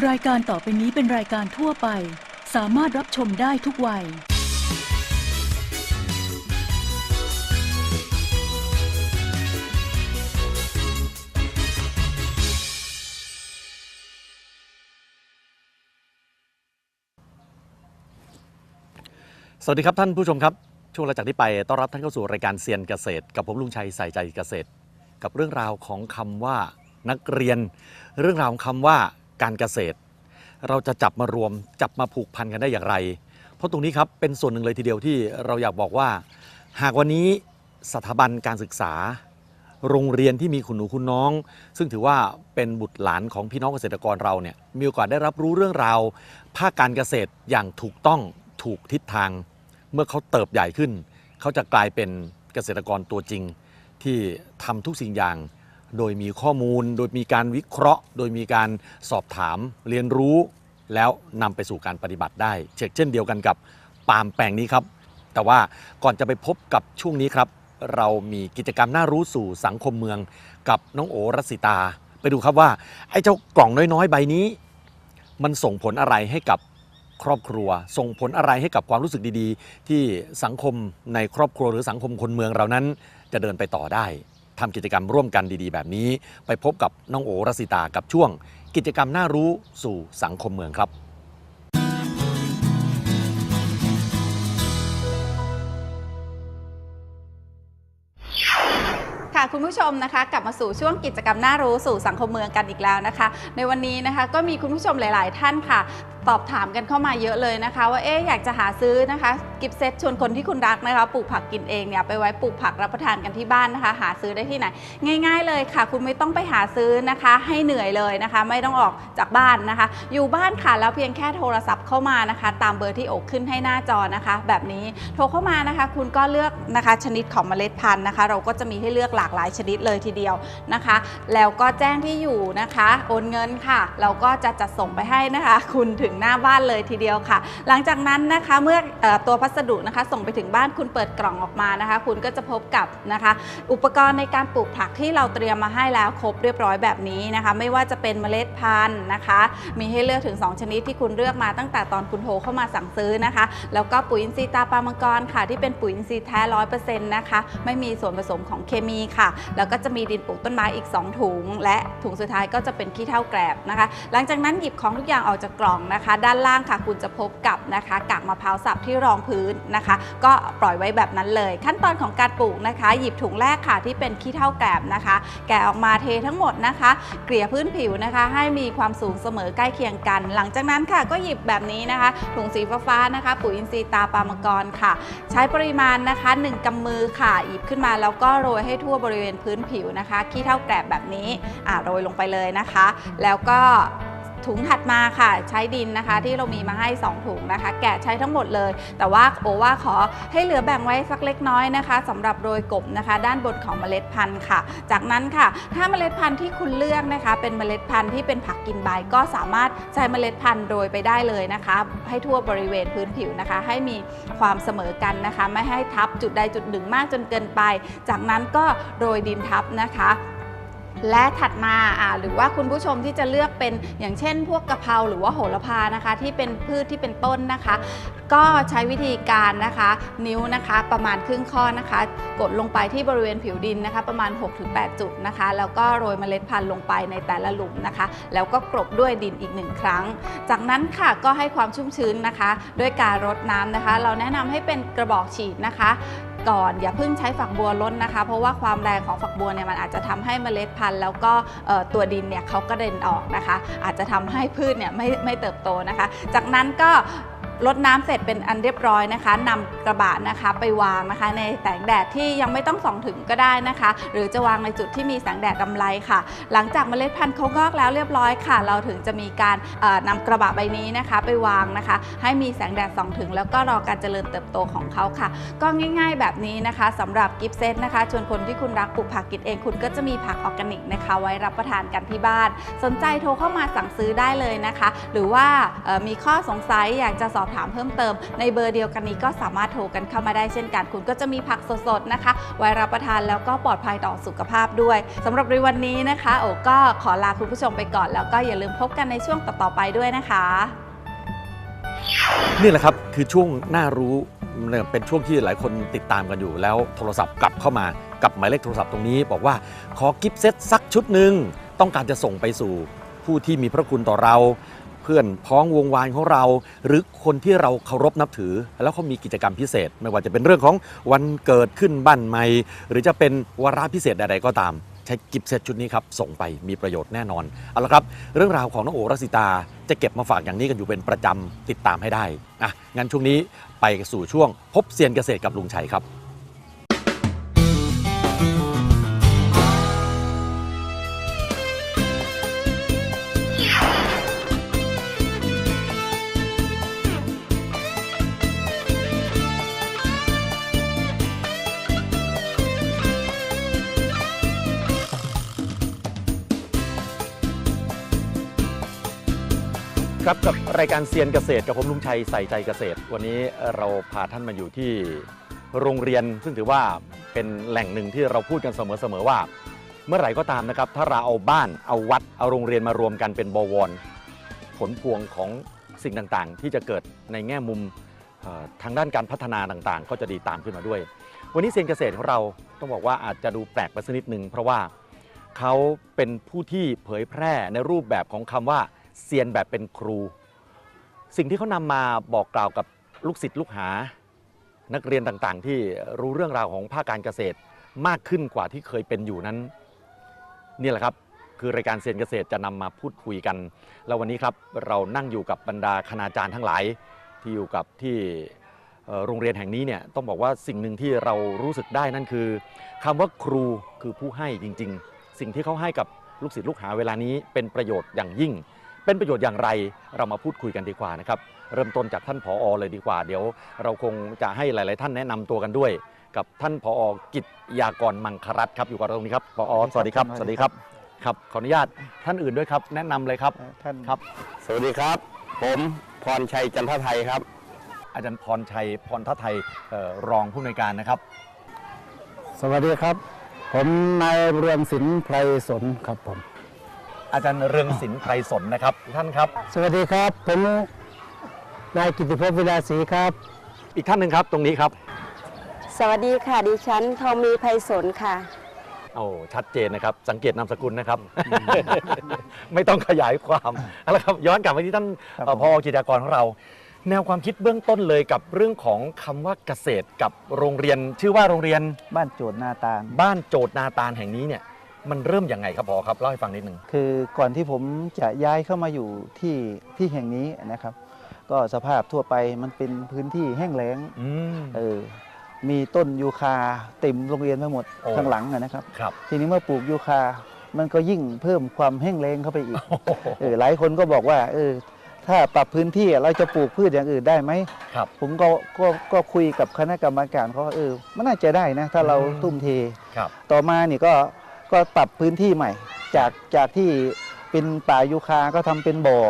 รายการต่อไปนี้เป็นรายการทั่วไป สามารถรับชมได้ทุกวัย สวัสดีครับท่านผู้ชมครับ ช่วงหลังจากนี้ไปต้อนรับท่านเข้าสู่รายการเซียนเกษตร กับผมลุงชัยใส่ใจเกษตร กับเรื่องราวของคำว่านักเรียน เรื่องราวของคำว่า การเกษตร เราจะจับมารวมจับมาผูกพันกันได้อย่างไร เพราะตรงนี้ครับเป็นส่วนหนึ่งเลยทีเดียวที่เราอยากบอกว่า หากวันนี้สถาบันการศึกษา โรงเรียนที่มีคุณหนูคุณน้อง ซึ่งถือว่าเป็นบุตรหลานของพี่น้องเกษตรกรเราเนี่ยมีโอกาสได้รับรู้เรื่องราว ภาคการเกษตรอย่างถูกต้องถูกทิศทาง เมื่อเขาเติบใหญ่ขึ้น เขาจะกลายเป็นเกษตรกรตัวจริง ที่ทำทุกสิ่งอย่าง โดยมีข้อมูล โดยมีการวิเคราะห์ โดยมีการสอบถามเรียนรู้ แล้วนำไปสู่การปฏิบัติได้เช่นเช่นเดียวกันกับปาล์มแปลงนี้ครับ แต่ว่าก่อนจะไปพบกับช่วงนี้ครับ เรามีกิจกรรมน่ารู้สู่สังคมเมือง กับน้องโอรัสิตา ไปดูครับว่า ไอ้เจ้ากล่องน้อยๆ ใบนี้ มันส่งผลอะไรให้กับครอบครัว ส่งผลอะไรให้กับความรู้สึกดีๆ ที่สังคมในครอบครัวหรือสังคมคนเมืองเรานั้นจะเดินไปต่อได้ ทำกิจกรรมร่วมกันดีๆ แบบนี้ ไปพบกับน้องโอรสสิตากับช่วง กิจกรรมน่ารู้สู่สังคมเมืองครับค่ะคุณผู้ชมนะคะ กลับมาสู่ช่วงกิจกรรมน่ารู้สู่สังคมเมืองกันอีกแล้วนะคะ ในวันนี้นะคะก็มีคุณผู้ชมหลาย ๆ ท่านค่ะ ตอบถามกันเข้ามาเยอะเลยนะคะ ว่าเอ๊ะอยากจะหาซื้อนะคะกิฟเซตชวนคนที่คุณรักนะคะปลูกผักกินเองเนี่ยไปไว้ปลูกผักรับประทานกันที่บ้านนะคะ หาซื้อได้ที่ไหน ง่าย ๆ เลยค่ะ คุณไม่ต้องไปหาซื้อนะคะ ให้เหนื่อยเลยนะคะ ไม่ต้องออกจากบ้านนะคะ อยู่บ้านค่ะแล้วเพียงแค่โทรศัพท์เข้ามานะคะ ตามเบอร์ที่โอกขึ้นให้หน้าจอนะคะ แบบนี้โทรเข้ามานะคะ คุณก็เลือกนะคะชนิดของเมล็ดพันธุ์นะคะ เราก็จะมีให้เลือกหลากหลายชนิดเลยทีเดียวนะคะ แล้วก็แจ้งที่อยู่นะคะ โอนเงินค่ะ เราก็จะจัดส่งไปให้นะคะ คุณถึงงหน้าบ้านเลยทีเดียวค่ะ หลังจากนั้นนะคะเมื่อเออตัวพัสดุนะคะส่งไปถึงบ้านคุณเปิดกล่องออกมานะคะ คุณก็จะพบกับนะคะ อุปกรณ์ในการปลูกผักที่เราเตรียมมาให้แล้วครบเรียบร้อยแบบนี้นะคะ ไม่ว่าจะเป็นเมล็ดพันธุ์นะคะ มีให้เลือกถึง 2 ชนิดที่คุณเลือกมาตั้งแต่ตอนคุณโทรเข้ามาสั่งซื้อนะคะ แล้วก็ปุ๋ยอินทรีย์ตาปลามังกรค่ะ ที่เป็นปุ๋ยอินทรีย์แท้ร้อยเปอร์เซ็นต์นะคะไม่มีส่วนผสมของเคมีค่ะ แล้วก็จะมีดินปลูกต้นไม้อีก 2 ถุง และถุงสุดท้ายก็จะเป็นขี้เถ้าแกลบนะคะ หลังจากนั้นหยิบของทุกอย่างออกจากกล่องนะคะด้านล่างค่ะคุณจะพบกับนะคะกากมะพร้าวสับที่รองพื้นนะคะ ก็ปล่อยไว้แบบนั้นเลย ขั้นตอนของการปลูกนะคะ หยิบถุงแรกค่ะที่เป็นขี้เถ้าแกลบนะคะ แกะออกมาเททั้งหมดนะคะ เกลี่ยพื้นผิวนะคะ ให้มีความสูงเสมอใกล้เคียงกัน หลังจากนั้นค่ะก็หยิบแบบนี้นะคะ ถุงสีฟ้าๆนะคะ ปุ๋ยอินทรีย์ตาปลามกรค่ะ ใช้ปริมาณนะคะ 1กำมือค่ะหยิบขึ้นมาแล้วก็โรยให้ทั่วบริเวณพื้นผิวนะคะขี้เถ้าแกลบแบบนี้โรยลงไปเลยนะคะ แล้วก็ ถุงถัดมาค่ะใช้ดินนะคะที่เรามีมาให้ 2 ถุงนะคะ แกะใช้ทั้งหมดเลย แต่ว่าโอว่าขอให้เหลือแบ่งไว้สักเล็กน้อยนะคะสำหรับโรยกบนะคะ ด้านบนของเมล็ดพันธุ์ค่ะ จากนั้นค่ะ ถ้าเมล็ดพันธุ์ที่คุณเลือกนะคะ เป็นเมล็ดพันธุ์ที่เป็นผักกินใบก็สามารถใช้เมล็ดพันธุ์โรยไปได้เลยนะคะ ให้ทั่วบริเวณพื้นผิวนะคะ ให้มีความเสมอกันนะคะ ไม่ให้ทับจุดใดจุดหนึ่งมากจนเกินไป จากนั้นก็โรยดินทับนะคะ และถัดมาอ่าหรือว่าคุณผู้ชมที่จะเลือกเป็นอย่างเช่น พวกกะเพราหรือว่าโหระพานะคะ ที่เป็นพืชที่เป็นต้นนะคะ ก็ใช้วิธีการนะคะ นิ้วนะคะประมาณครึ่งข้อนะคะ กดลงไปที่บริเวณผิวดินนะคะ ประมาณ 6-8 จุดนะคะ แล้วก็โรยเมล็ดพันธุ์ลงไปในแต่ละหลุมนะคะ แล้วก็กลบด้วยดินอีกหนึ่งครั้ง จากนั้นค่ะก็ให้ความชุ่มชื้นนะคะ ด้วยการรดน้ำนะคะ เราแนะนำให้เป็นกระบอกฉีดนะคะ ก่อน อย่าเพิ่งใช้ฝักบัวล้นนะคะ เพราะว่าความแรงของฝักบัวเนี่ยมันอาจจะทำให้เมล็ดพันธุ์ แล้วก็ตัวดินเนี่ยเขากระเด็นออกนะคะ อาจจะทำให้พืชเนี่ยไม่ไม่เติบโตนะคะ จากนั้นก็ รดน้ำเสร็จเป็นอันเรียบร้อยนะคะนำกระบะนะคะไปวางนะคะ ในแสงแดดที่ยังไม่ต้องส่องถึงก็ได้นะคะ หรือจะวางในจุดที่มีแสงแดดกำไรค่ะ หลังจากเมล็ดพันธุ์เขางอกแล้วเรียบร้อยค่ะ เราถึงจะมีการเอ่อนำกระบะใบนี้นะคะ ไปวางนะคะ ให้มีแสงแดดส่องถึง แล้วก็รอการเจริญเติบโตของเขาค่ะ ก็ง่าย ๆ แบบนี้นะคะสำหรับกิฟต์เซตนะคะ ชวนคนที่คุณรักปลูกผักกินเองคุณก็จะมีผักออร์แกนิกนะคะ ไว้รับประทานกันที่บ้าน สนใจโทรเข้ามาสั่งซื้อได้เลยนะคะ หรือว่ามีข้อสงสัยอยากจะสอบถามเพิ่มเติม ในเบอร์เดียวกันนี้ก็สามารถโทรกันเข้ามาได้เช่นกัน คุณก็จะมีผักสดๆนะคะไว้รับประทานแล้วก็ปลอดภัยต่อสุขภาพด้วยสำหรับในวันนี้นะคะ โอก็ขอลาคุณผู้ชมไปก่อน แล้วก็อย่าลืมพบกันในช่วงต่อๆไปด้วยนะคะนี่แหละครับคือช่วงน่ารู้เนี่ยเป็นช่วงที่หลายคนติดตามกันอยู่แล้วโทรศัพท์กลับเข้ามากับหมายเลขโทรศัพท์ตรงนี้ บอกว่าขอกิฟต์เซตสักชุดหนึ่งต้องการจะส่งไปสู่ผู้ที่มีพระคุณต่อเรา เพื่อนพ้องวงวานของเรา หรือคนที่เราเคารพนับถือ แล้วเขามีกิจกรรมพิเศษ ไม่ว่าจะเป็นเรื่องของวันเกิดขึ้นบ้านใหม่ หรือจะเป็นวาระพิเศษใดๆก็ตาม ใช้กิฟต์เซตชุดนี้ครับ ส่งไปมีประโยชน์แน่นอน เอาละครับ เรื่องราวของน้องโอรัสิตา จะเก็บมาฝากอย่างนี้กันอยู่เป็นประจำติดตามให้ได้อะงั้นช่วงนี้ไปสู่ช่วงพบเซียนเกษตรกับลุงชัยครับ ครับกับรายการเซียนเกษตรกับผมลุงชัยใส่ใจเกษตร วันนี้เราพาท่านมาอยู่ที่โรงเรียน ซึ่งถือว่าเป็นแหล่งหนึ่งที่เราพูดกันเสมอๆว่า เมื่อไหร่ก็ตามนะครับ ถ้าเราเอาบ้านเอาวัดเอาโรงเรียนมารวมกันเป็นบวร ผลพวงของสิ่งต่างๆ ที่จะเกิดในแง่มุมทางด้านการพัฒนาต่างๆ ก็จะดีตามขึ้นมาด้วย วันนี้เซียนเกษตรของเราต้องบอกว่าอาจจะดูแปลกไปสักนิดหนึ่งเพราะว่าเขาเป็นผู้ที่เผยแพร่ในรูปแบบของคำว่า เซียนแบบเป็นครู สิ่งที่เขานำมาบอกกล่าวกับลูกศิษย์ลูกหา นักเรียนต่างๆ ที่รู้เรื่องราวของภาคการเกษตรมากขึ้นกว่าที่เคยเป็นอยู่นั้น นี่แหละครับคือรายการเซียนเกษตรจะนำมาพูดคุยกัน แล้ววันนี้ครับเรานั่งอยู่กับบรรดาคณาจารย์ทั้งหลาย ที่อยู่กับที่โรงเรียนแห่งนี้เนี่ยต้องบอกว่าสิ่งหนึ่งที่เรารู้สึกได้นั่นคือคำว่าครูคือผู้ให้จริง ๆ สิ่งที่เขาให้กับลูกศิษย์ลูกหาเวลานี้เป็นประโยชน์อย่างยิ่ง เป็นประโยชน์อย่างไรเรามาพูดคุยกันดีกว่านะครับ เริ่มต้นจากท่านผอเลยดีกว่า เดี๋ยวเราคงจะให้หลาย ๆ ท่านแนะนำตัวกันด้วย กับท่านผอกิจยากรมังครัตน์ครับอยู่กับเราตรงนี้ครับผอสวัสดีครับสวัสดีครับครับขออนุญาตท่านอื่นด้วยครับ แนะนำเลยครับท่านครับ สวัสดีครับ ผมพรชัยจันทไทยครับ อาจารย์พรชัยพรทัศไทยเอ่อรองผู้อำนวยการนะครับ สวัสดีครับ ผมนายเรืองศิลป์ไพรสนครับผม อาจารย์เรืองศิลป์ไพรสนนะครับท่านครับ สวัสดีครับ ผมนายกิติภพวิลาศรีครับ อีกท่านหนึ่งครับตรงนี้ครับ สวัสดีค่ะ ดิฉันทองมีไพศลค่ะ โอ้ชัดเจนนะครับ สังเกตนามสกุลนะครับ ไม่ต้องขยายความเอาละครับย้อนกลับมาที่ท่านครับเอ่อผมพอกิจการของเรา แนวความคิดเบื้องต้นเลยกับเรื่องของคำว่าเกษตรกับโรงเรียน ชื่อว่าโรงเรียนบ้านโจทย์นาตาลบ้านโจทย์นาตาลแห่งนี้เนี่ย มันเริ่มยังไงครับพอครับเล่าให้ฟังนิดหนึ่งคือก่อนที่ผมจะย้ายเข้ามาอยู่ที่ที่แห่งนี้นะครับ ก็สภาพทั่วไปมันเป็นพื้นที่แห้งแล้งอืม เออมีต้นยูคาเต็มโรงเรียนไปหมดโอ้ ข้างหลังอะนะครับ ครับ ทีนี้เมื่อปลูกยูคา มันก็ยิ่งเพิ่มความแห้งแล้งเข้าไปอีกโอ้โหเออหลายคนก็บอกว่าเออถ้าปรับพื้นที่เราจะปลูกพืชอย่างอื่นได้ไหม ครับ ผมก็ก็ก็คุยกับคณะกรรมการเขาว่าเออมันน่าจะได้นะ ถ้าเราอืม ทุ่มเท ครับ ต่อมานี่ก็ ก็ปรับพื้นที่ใหม่ จากจากที่เป็นป่ายูคาก็ทำเป็นบ่อ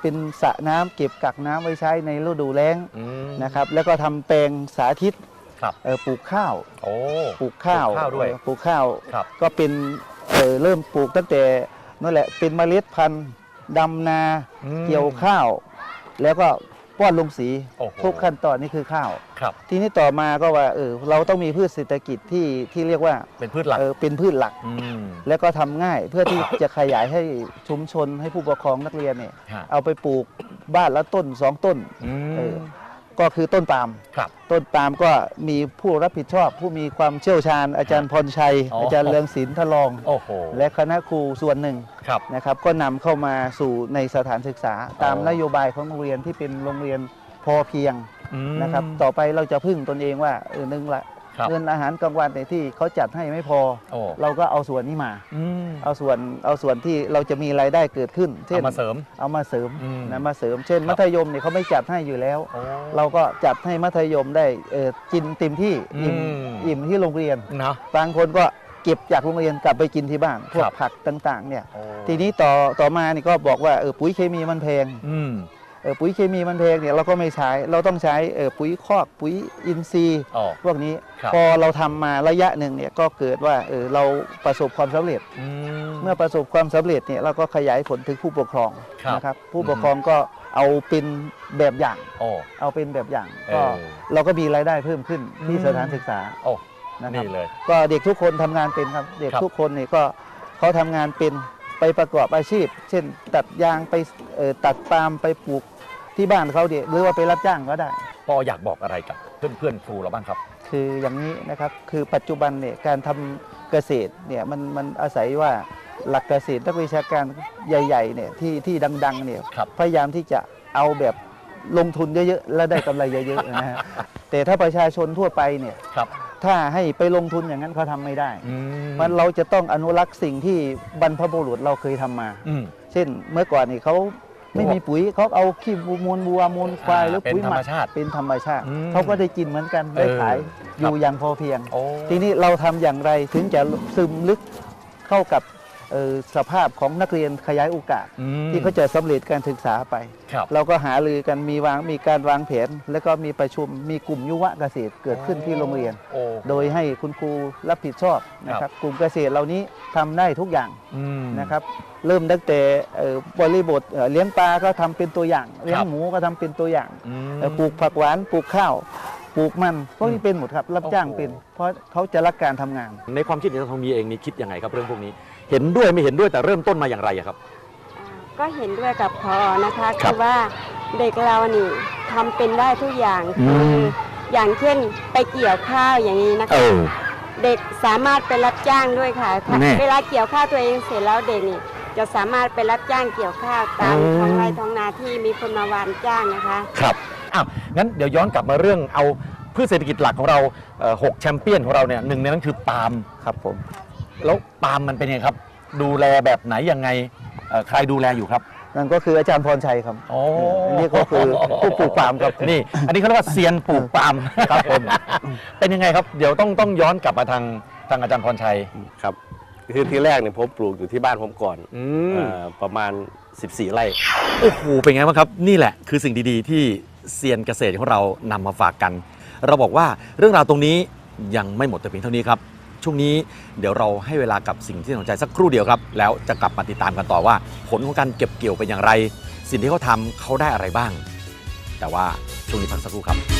เป็นสระน้ำเก็บกักน้ำไว้ใช้ในฤดูแล้งอืมนะครับแล้วก็ทำแปลงสาธิตครับเอ่อปลูกข้าวโอ้ปลูกข้าวปลูกข้าวด้วยเอ่อปลูกข้าวครับก็เป็นเอ่อเริ่มปลูกตั้งแต่นั่นแหละเป็นเมล็ดพันธุ์ดำนาอืมเกี่ยวข้าว แล้วก็ ป้อนลงสีโอ้โห ทุกขั้นตอนนี่คือข้าว ครับ ทีนี้ต่อมาก็ว่าเออเราต้องมีพืชเศรษฐกิจที่ที่เรียกว่าเป็นพืชหลักเออเป็นพืชหลักอืมแล้วก็ทำง่ายเพื่อที่ จะขยายให้ชุมชนให้ผู้ปกครองนักเรียนเนี่ยฮะเอาไปปลูกบ้านละต้นสองต้นอืมเออ ก็คือต้นปาล์มครับ ต้นปาล์มก็มีผู้รับผิดชอบ ผู้มีความเชี่ยวชาญ อาจารย์พรชัยอ๋อออาจารย์เลืองศิลป์ทลอง โอ้โห และคณะครูส่วนหนึ่งครับนะครับ ก็นำเข้ามาสู่ในสถานศึกษา ตามอ๋อนโยบายของโรงเรียนที่เป็นโรงเรียนพอเพียงอืมนะครับ ต่อไปเราจะพึ่งตนเองว่าเออหนึ่งละครับ เงินอาหารกลางวันในยที่เขาจัดให้ไม่พอโอ้เราก็เอาส่วนนี้มาอืมเอาส่วนเอาส่วนที่เราจะมีรายได้เกิดขึ้นเช่นเอามาเสริมเอามาเสริมอืมนะมาเสริม เช่นครับมัธยมเนี่ยเขาไม่จัดให้อยู่แล้วโอ้เราก็จัดให้มัธยมได้เอ่อกินเต็มที่อิ่มอืมอิ่มที่โรงเรียนเนาะบางคนก็เก็บจากโรงเรียนกลับไปกินที่บ้านพวคกรับผักต่างๆ เนี่ยโอ้ทีนี้ต่อต่อมานี่ก็บอกว่าเออปุ๋ยเคมีมันแพงอืมเอ่อ ปุ๋ยเคมีมันแพงเนี่ยเราก็ไม่ใช้ เราต้องใช้เอ่อปุ๋ยคอกปุ๋ยอินทรีย์อ๋อพวกนี้ครับพอเราทำมาระยะหนึ่งเนี่ยก็เกิดว่าเออเราประสบความสำเร็จอืมเมื่อประสบความสำเร็จเนี่ยเราก็ขยายผลถึงผู้ปกครองครับนะครับผู้ปกครองก็เอาเป็นแบบอย่างโอ้เอาเป็นแบบอย่างเอก็อเราก็มีรายได้เพิ่มขึ้นที่อืมสถานศึกษาโอ้นะครับนี่เลยก็เด็กทุกคนทำงานเป็นครับเด็กครับทุกคนเนี่ยก็เขาทำงานเป็นไปประกอบอาชีพ เช่น ตัดยางไปเอ่อตัดปาล์มไปปลูก ที่บ้านเขาเดียหรือว่าไปรับจ้างก็ได้ ปออยากบอกอะไรกับเพื่อนเพื่อนๆครูเราบ้างครับ คืออย่างนี้นะครับคือปัจจุบันเนี่ยการทำเกษตรเนี่ยมันมันอาศัยว่าหลักเกษตรนักวิชาการใหญ่ๆเนี่ยที่ที่ดังๆเนี่ยครับ พยายามที่จะเอาแบบลงทุนเยอะๆ และได้กำไรเยอะๆนะฮะแต่ถ้าประชาชนทั่วไปเนี่ยครับถ้าให้ไปลงทุนอย่างนั้นเขาทำไม่ได้ อืมมันเราจะต้องอนุรักษ์สิ่งที่บรรพบุรุษเราเคยทำมา อืม เช่นเมื่อก่อนนี่เขา ไม่มีปุ๋ยเขาเอาขี้มูลวัวมูลควายอ่าหรือเป็นปุ๋ยธรหรมมักชาติเป็นธรรมชาติอืมเขาก็ได้กินเหมือนกันได้เออขายอครับยู่อย่างพอเพียงโอ้ทีนี้เราทำอย่างไรถึงจะซึมลึกเข้ากับเอ่อ สภาพของนักเรียนขยายโอกาสอืมที่เขาจะสำเร็จการศึกษาไปครับเราก็หารือกันมีวางมีการวางแผน แล้วก็มีประชุมมีกลุ่มยุวเกษตรเกิดขึ้นที่โรงเรียนโอ้โดยให้คุณครูรับผิดชอบนะครับกลุ่มเกษตรเหล่านี้ทำได้ทุกอย่างอืมนะครับเริ่มตั้งแต่เอ่อบริบทเอ่อเลี้ยงปลาก็ทำเป็นตัวอย่างเลี้ยงหมูก็ทำเป็นตัวอย่างอืมเอ่อปลูกผักหวานปลูกข้าวปลูกมันพวกนี้เป็นหมดครับรับจ้างโอ้โหเป็น เพราะเขาจะรักการทำงาน ในความคิดเห็นของทองมีเองนี่คิดยังไงครับเรื่องพวกนี้ เห็นด้วยไม่เห็นด้วยแต่เริ่มต้นมาอย่างไรอะครับ ก็เห็นด้วยกับพอนะคะครับคือว่าเด็กเรานี่ทำเป็นได้ทุกอย่างอืมคืออย่างเช่นไปเกี่ยวข้าวอย่างนี้นะคะเด็กสามารถไปรับจ้างด้วยค่ะถ้าแน่เวลาเกี่ยวข้าวตัวเองเสร็จแล้วเด็กนี่ จะสามารถไปรับจ้างเกี่ยวข้าวตามอืม ท้องไร่ท้องนาที่มีคนมาวานจ้างนะคะ ครับอ้าวงั้นเดี๋ยวย้อนกลับมาเรื่องเอาพืชเศรษฐกิจหลักของเราเอ่อหกแชมเปี้ยนของเราเนี่ยหนึ่งในนั้นคือปาล์มครับผม แล้วปาล์มมันเป็นยังไงครับ ดูแลแบบไหนยังไงเอ่อใครดูแลอยู่ครับนั่นก็คืออาจารย์พรชัยครับโอ้อันนี้ก็คือผู้ปลูกปาล์มครับ นี่ อันนี้เขาเรียกว่าเซียนปลูกปาล์มครับผมเป็นยังไงครับ เดี๋ยวต้องต้องย้อนกลับมาทางทางอาจารย์พรชัยครับ คือที่แรกเนี่ยผมปลูกอยู่ที่บ้านผมก่อนอืเอ่อประมาณ 14 ไร่ โอ้โห เป็นไงบ้างครับ นี่แหละคือสิ่งดีๆ ที่เซียนเกษตรของเรานำมาฝากกัน เราบอกว่าเรื่องราวตรงนี้ยังไม่หมดแต่เพียงเท่านี้ครับ ช่วงนี้เดี๋ยวเราให้เวลากับสิ่งที่สนใจสักครู่เดียวครับ แล้วจะกลับมาติดตามกันต่อว่า ผลของการเก็บเกี่ยวเป็นอย่างไร สิ่งที่เขาทำเขาได้อะไรบ้าง แต่ว่าช่วงนี้พักสักครู่ครับ